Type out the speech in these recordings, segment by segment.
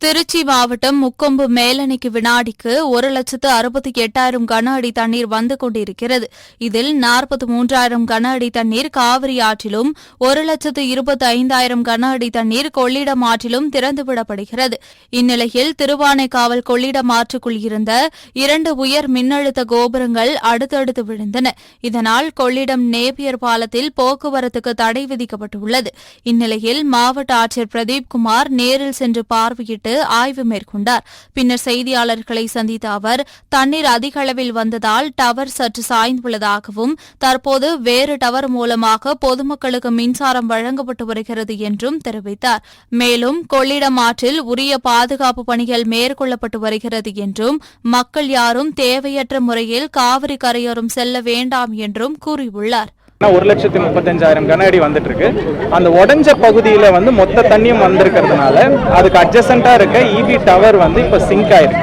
திருச்சி மாவட்டம் முக்கொம்பு மேலணைக்கு வினாடிக்கு ஒரு லட்சத்து அறுபத்தி எட்டாயிரம் கன அடி தண்ணீர் வந்து கொண்டிருக்கிறது. இதில் நாற்பத்தி மூன்றாயிரம் கன அடி தண்ணீர் காவிரி ஆற்றிலும் ஒரு லட்சத்து இருபத்தி ஐந்தாயிரம் கன அடி தண்ணீர் கொள்ளிடம் ஆற்றிலும் திறந்துவிடப்படுகிறது இந்நிலையில் திருவானைக்காவல் கொள்ளிடம் ஆற்றுக்குள் இருந்த இரண்டு உயர் மின்னழுத்த கோபுரங்கள் அடுத்தடுத்து விழுந்தன. இதனால் கொள்ளிடம் நேபியர் பாலத்தில் போக்குவரத்துக்கு தடை விதிக்கப்பட்டுள்ளது. இந்நிலையில் மாவட்ட ஆட்சியர் பிரதீப் குமார் நேரில் சென்று பார்வையிட்டு ஆய்வு மேற்கொண்டார். பின்னர் செய்தியாளர்களை சந்தித்த அவர் தண்ணீர் அதிக அளவில் வந்ததால் டவர் சற்று சாய்ந்துள்ளதாகவும் தற்போது வேறு டவர் மூலமாக பொதுமக்களுக்கு மின்சாரம் வழங்கப்பட்டு வருகிறது என்றும் தெரிவித்தார். மேலும் கொள்ளிடம் ஆற்றில் உரிய பாதுகாப்பு பணிகள் மேற்கொள்ளப்பட்டு வருகிறது என்றும் மக்கள் யாரும் தேவையற்ற முறையில் காவிரி கரையோரம் செல்ல வேண்டாம் என்றும் கூறியுள்ளார். ஒரு லட்சத்தி முப்பத்தஞ்சாயிரம் கன அடி வந்துட்டு இருக்கு அந்த உடஞ்ச பகுதியில் வந்து மொத்த தண்ணியும் வந்திருக்கிறதுனால அதுக்கு அட்ஜசண்டா இருக்க இபி டவர் வந்து இப்போ சிங்க் ஆயிருக்கு.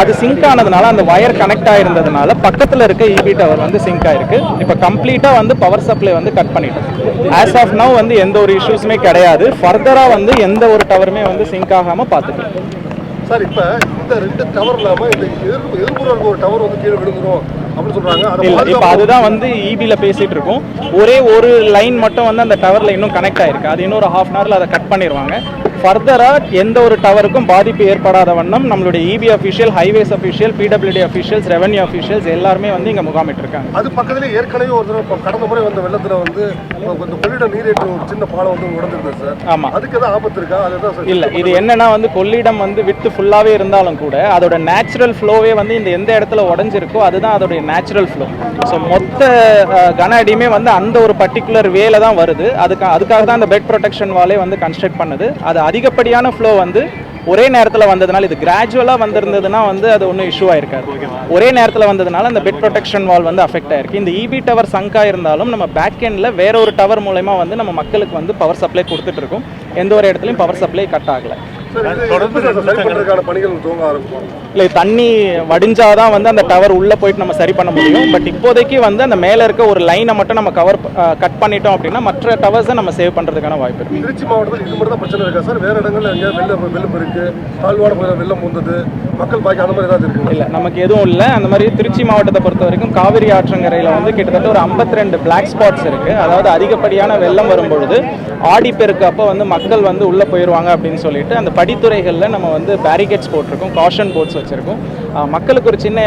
அது சிங்க் ஆனதுனால அந்த ஒயர் கனெக்ட் ஆயிருந்ததுனால பக்கத்தில் இருக்க இபி டவர் வந்து சிங்க் ஆயிருக்கு. இப்போ கம்ப்ளீட்டாக வந்து பவர் சப்ளை வந்து கட் பண்ணிட்டோம். ஆஸ் ஆஃப் நவ் வந்து எந்த ஒரு இஷ்யூஸுமே கிடையாது. ஃபர்தராக வந்து எந்த ஒரு டவருமே வந்து சிங்க் ஆகாமல் பார்த்துக்கலாம் சார் இப்ப இந்த ரெண்டு டவர் இல்லாம இந்த எதிர்ப்பு எதிர்ப்புற ஒரு டவர் வந்து கீழே விழுந்துடும் அப்படின்னு சொல்றாங்க. இப்போ அதுதான் வந்து இபில பேசிட்டு இருக்கோம். ஒரே ஒரு லைன் மட்டும் வந்து அந்த டவர்ல இன்னும் கனெக்ட் ஆயிருக்கு. அது இன்னொரு ஹாஃப் அன் ஹவர்ல அதை கட் பண்ணிடுவாங்க ஃபர்தரா எந்த ஒரு டவருக்கும் பாதிப்பு ஏற்படாத வண்ணம் நம்மளுடைய EB official highways official PWD officials revenue officials எல்லாருமே வந்து இங்க முகாமிட்டு இருக்காங்க அது பக்கத்துல ஏற்கனவே ஒரு தடவை கடந்த முறை வந்த வெள்ளத்துல வந்து இந்த கொள்ளிட நீரேற்று ஒரு சின்ன பாலம் வந்து உடஞ்சிருந்தது சார். ஆமா. அதுக்கு எதாவது ஆபத்து இருக்கா? அதுதான் இல்ல இது என்னன்னா வந்து கொள்ளிடம் வந்து விட்டு ஃபுல்லாவே இருந்தாலும் கூட அதோட நேச்சுரல் ஃப்ளோவே வந்து இந்த எந்த இடத்துல உடஞ்சிருக்கோ அதுதான் அதோட நேச்சுரல் ஃப்ளோ ஸோ மொத்த கன அடியுமே வந்து அந்த ஒரு பர்டிகுலர் வேல தான் வருது. அதுக்கு அதுக்காக தான் அந்த பெட் ப்ரொடெக்ஷன் வாலே வந்து கன்ஸ்ட்ரக்ட் பண்ணுது. அது அதிகப்படியான ஃப்ளோ வந்து ஒரே நேரத்தில் வந்ததுனால இது கிராஜுவலாக வந்திருந்ததுன்னா வந்து அது ஒன்றும் இஷ்யூ ஆயிருக்காது. ஒரே நேரத்தில் வந்ததுனால அந்த பெட் ப்ரொடெக்ஷன் வால் வந்து அஃபெக்ட் ஆயிருக்கு. இந்த இபி டவர் சங்கா இருந்தாலும் நம்ம பேக் எண்டில் வேற ஒரு டவர் மூலயமா வந்து நம்ம மக்களுக்கு வந்து பவர் சப்ளை கொடுத்துட்டு இருக்கோம். எந்த ஒரு இடத்துலையும் பவர் சப்ளை கட் ஆகலை. இல்லை தண்ணி வடிஞ்சாதான் வந்து அந்த டவர் உள்ளே போயிட்டு நம்ம சரி பண்ண முடியும். பட் இப்போதைக்கு வந்து அந்த மேலே இருக்க ஒரு லைனை மட்டும் நம்ம கவர் கட் பண்ணிட்டோம் அப்படின்னா மற்ற டவர்ஸை நம்ம சேவ் பண்ணுறதுக்கான வாய்ப்பு இருக்கு. திருச்சி மாவட்டத்தில் இது மட்டும் தான் பிரச்சனை இருக்கா சார்? வேற இடங்கள்ல எங்கேயாவது வெள்ளம் வெள்ளம் இருக்கு பகுதியில் வெள்ளம் வந்தது மக்கள் பாக்கி அந்த மாதிரி ஏதாவது இருக்குங்களா? இல்லை நமக்கு எதுவும் இல்லை. அந்த மாதிரி திருச்சி மாவட்டத்தை பொறுத்த வரைக்கும் காவிரி ஆற்றங்கரையில் வந்து கிட்டத்தட்ட ஒரு 52 பிளாக் ஸ்பாட்ஸ் இருக்குது அதாவது அதிகப்படியான வெள்ளம் வரும்பொழுது ஆடிப்பெருக்கு அப்போ வந்து மக்கள் வந்து உள்ளே போயிடுவாங்க அப்படின்னு சொல்லிட்டு அந்த படித்துறைகளில் நம்ம வந்து பேரிகேட்ஸ் போட்டிருக்கோம் காஷன் போர்ட்ஸ் வச்சுருக்கோம். மக்களுக்கு ஒரு சின்ன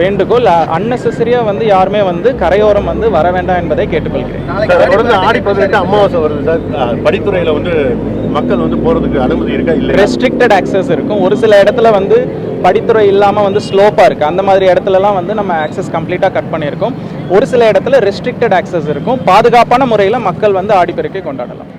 வேண்டுகோள் அன்னெசரியாக வந்து யாருமே வந்து கரையோரம் வந்து வர வேண்டாம் என்பதை கேட்டுக்கொள்கிறேன். தொடர்ந்து ஆடி பதினெட்டு அமாவாசை வருது சார். படித்துறையில வந்து மக்கள் வந்து போறதுக்கு அனுமதி இருக்கா இல்ல ரெஸ்ட்ரிக்டட் access இருக்கும். ஒரு சில இடத்துல வந்து படித்துறை இல்லாமல் வந்து ஸ்லோப்பாக இருக்குது அந்த மாதிரி இடத்துலலாம் வந்து நம்ம access கம்ப்ளீட்டாக கட் பண்ணியிருக்கோம். ஒரு சில இடத்துல ரெஸ்ட்ரிக்டட் access இருக்கும். பாதுகாப்பான முறையில் மக்கள் வந்து ஆடிப்பெருக்கை கொண்டாடலாம்.